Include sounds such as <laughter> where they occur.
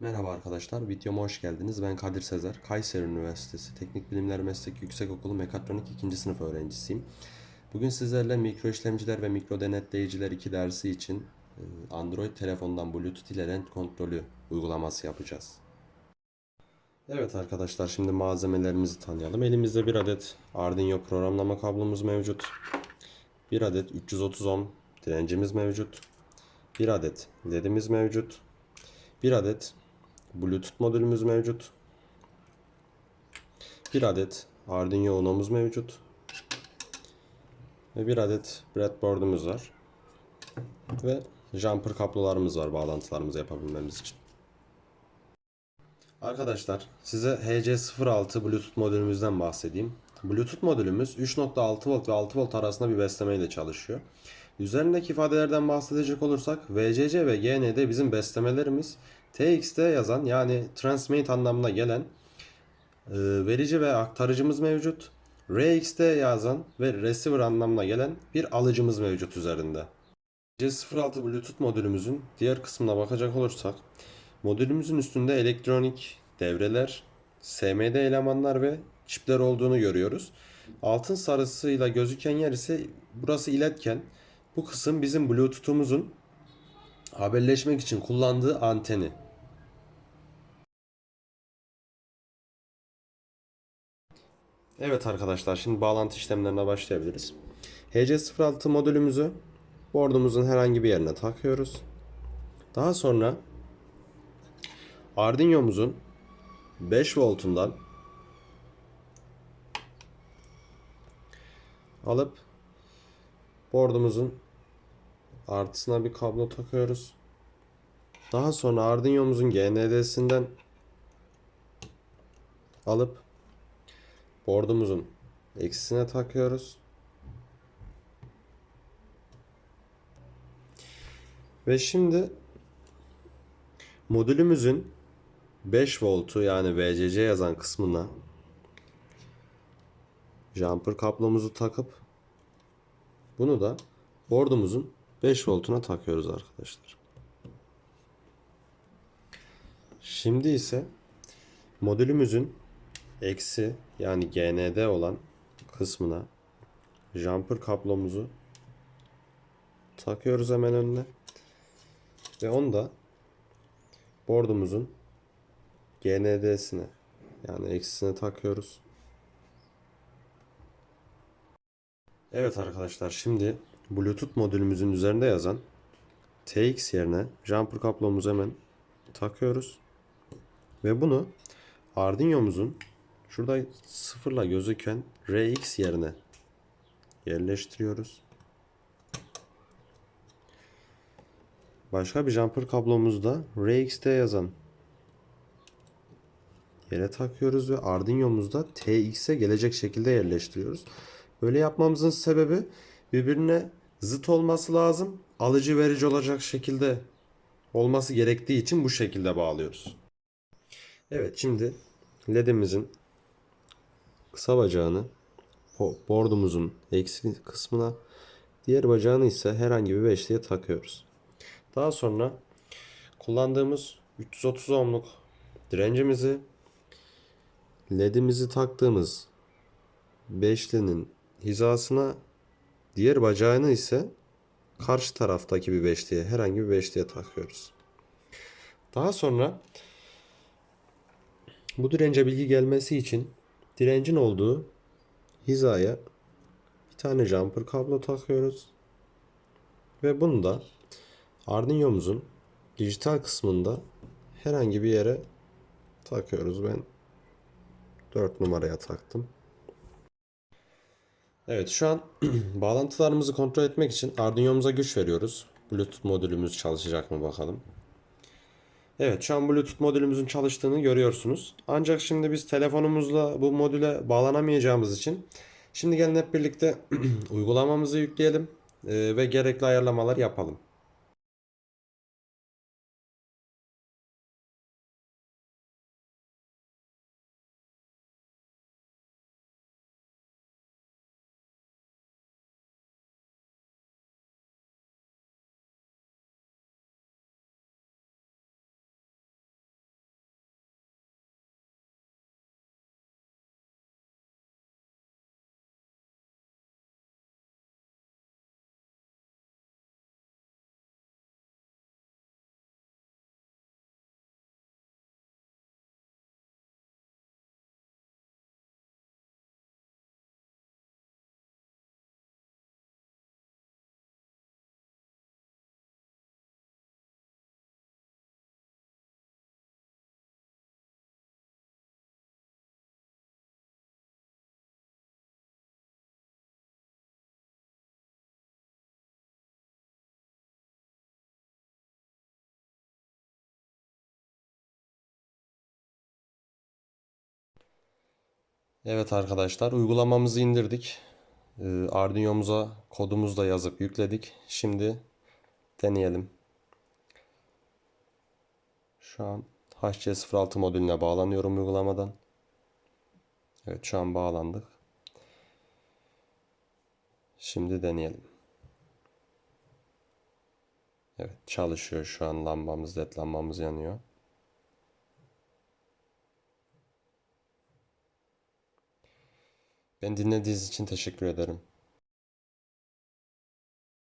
Merhaba arkadaşlar, videoma hoş geldiniz. Ben Kadir Sezer, Kayseri Üniversitesi Teknik Bilimler Meslek Yüksekokulu Mekatronik 2. sınıf öğrencisiyim. Bugün sizlerle mikro işlemciler ve mikro denetleyiciler 2 dersi için e, Android telefondan Bluetooth ile lent kontrolü uygulaması yapacağız. Evet arkadaşlar, şimdi malzemelerimizi tanıyalım. Elimizde bir adet Arduino programlama kablomuz mevcut. Bir adet 330 ohm direncimiz mevcut. Bir adet LED'imiz mevcut. Bir adet Bluetooth modülümüz mevcut. Bir adet Arduino Uno'muz mevcut. Ve bir adet breadboard'umuz var. Ve jumper kablolarımız var bağlantılarımızı yapabilmemiz için. Arkadaşlar size HC06 Bluetooth modülümüzden bahsedeyim. Bluetooth modülümüz 3.6 volt ve 6 volt arasında bir beslemeyle çalışıyor. Üzerindeki ifadelerden bahsedecek olursak VCC ve GND bizim beslemelerimiz. TXT yazan yani transmit anlamına gelen e, verici ve aktarıcımız mevcut. RXT yazan ve receiver anlamına gelen bir alıcımız mevcut üzerinde. C06 Bluetooth modülümüzün diğer kısmına bakacak olursak modülümüzün üstünde elektronik devreler, SMD elemanlar ve çipler olduğunu görüyoruz. Altın sarısıyla gözüken yer ise burası iletken. Bu kısım bizim Bluetooth'umuzun haberleşmek için kullandığı anteni. Evet arkadaşlar şimdi bağlantı işlemlerine başlayabiliriz. HC06 modülümüzü board'umuzun herhangi bir yerine takıyoruz. Daha sonra Arduino'muzun 5 voltundan alıp board'umuzun artısına bir kablo takıyoruz. Daha sonra Arduino'muzun GND'sinden alıp board'umuzun eksisine takıyoruz. Ve şimdi modülümüzün 5 voltu yani VCC yazan kısmına jumper kablomuzu takıp bunu da board'umuzun 5 voltuna takıyoruz arkadaşlar. Şimdi ise modülümüzün eksi yani GND olan kısmına jumper kablomuzu takıyoruz hemen önüne. Ve onu da board'umuzun GND'sine yani eksisine takıyoruz. Evet arkadaşlar şimdi Bluetooth modülümüzün üzerinde yazan TX yerine jumper kablomuzu hemen takıyoruz. Ve bunu Arduino'muzun şurada sıfırla gözüken RX yerine yerleştiriyoruz. Başka bir jumper kablomuzda RX'te yazan yere takıyoruz ve Arduino'muzda TX'e gelecek şekilde yerleştiriyoruz. Böyle yapmamızın sebebi birbirine zıt olması lazım. Alıcı verici olacak şekilde olması gerektiği için bu şekilde bağlıyoruz. Evet şimdi ledimizin kısa bacağını board'umuzun eksi kısmına diğer bacağını ise herhangi bir beşliğe takıyoruz. Daha sonra kullandığımız 330 ohmluk direncimizi ledimizi taktığımız beşlinin hizasına diğer bacağını ise karşı taraftaki bir beşliğe herhangi bir beşliğe takıyoruz. Daha sonra bu dirence bilgi gelmesi için direncin olduğu hizaya bir tane jumper kablo takıyoruz. Ve bunu da Arduino'muzun dijital kısmında herhangi bir yere takıyoruz. Ben 4 numaraya taktım. Evet şu an <clears throat> bağlantılarımızı kontrol etmek için Arduino'muza güç veriyoruz. Bluetooth modülümüz çalışacak mı bakalım. Evet şu an Bluetooth modülümüzün çalıştığını görüyorsunuz. Ancak şimdi biz telefonumuzla bu modüle bağlanamayacağımız için şimdi gelin hep birlikte <clears throat> uygulamamızı yükleyelim ve gerekli ayarlamalar yapalım. Evet arkadaşlar uygulamamızı indirdik. Ee, Arduino'muza kodumuzu da yazıp yükledik. Şimdi deneyelim. Şu an HC06 modülüne bağlanıyorum uygulamadan. Evet şu an bağlandık. Şimdi deneyelim. Evet çalışıyor şu an lambamız, led lambamız yanıyor. Ben dinlediğiniz için teşekkür ederim.